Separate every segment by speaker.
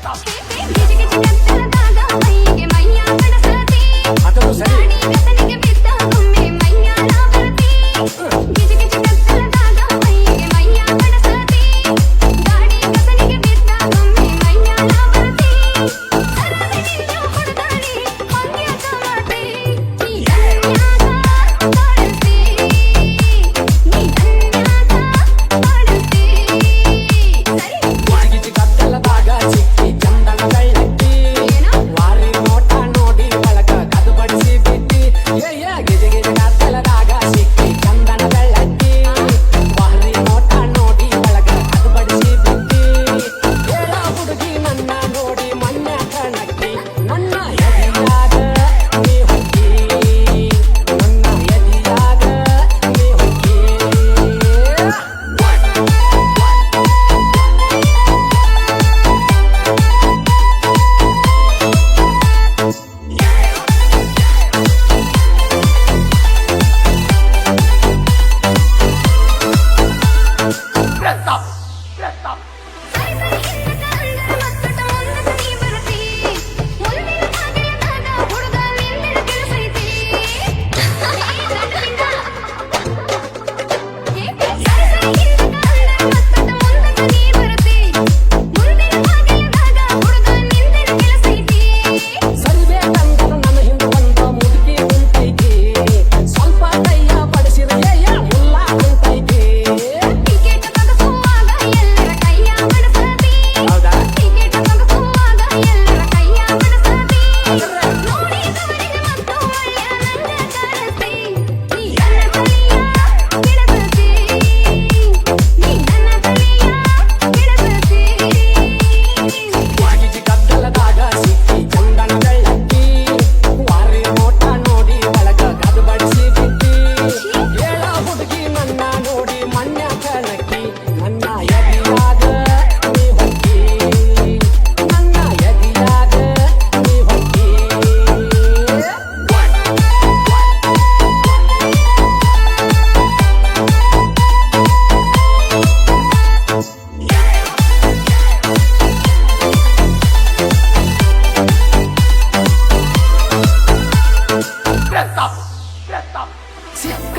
Speaker 1: stop.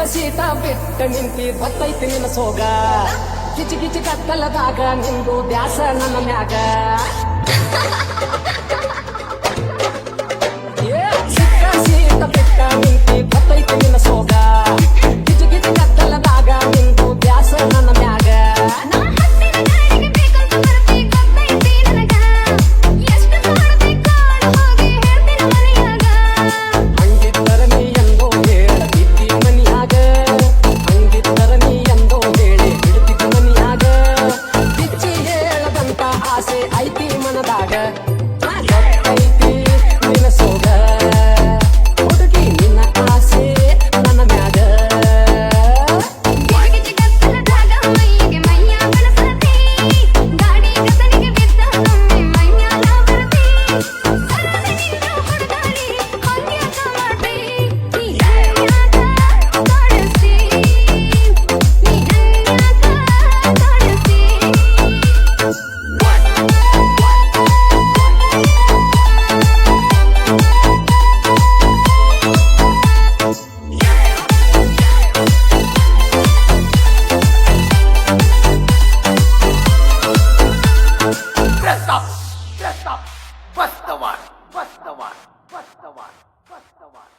Speaker 1: ಸೀತ ಬಿಟ್ಟ ನಿಂತಿ ಬತ್ತೈತಿ ನಿನ್ನ ಸೋಗ. ಕಿಚಿ ಕಿಚಿ ಕತ್ತಲದಾಗ ನಿಂದು ದ್ಯಾಸ ನನ್ನ ಮ್ಯಾಗ. ಸೀತ ಬಿಟ್ಟ ನಿಂತಿ ಬತ್ತೈತಿ
Speaker 2: ವಾಸ್ತವಾನ್ ವಾಸ್ತವಾನ್ ವಾಸ್ತವಾನ್ ವಾಸ್ತವಾನ್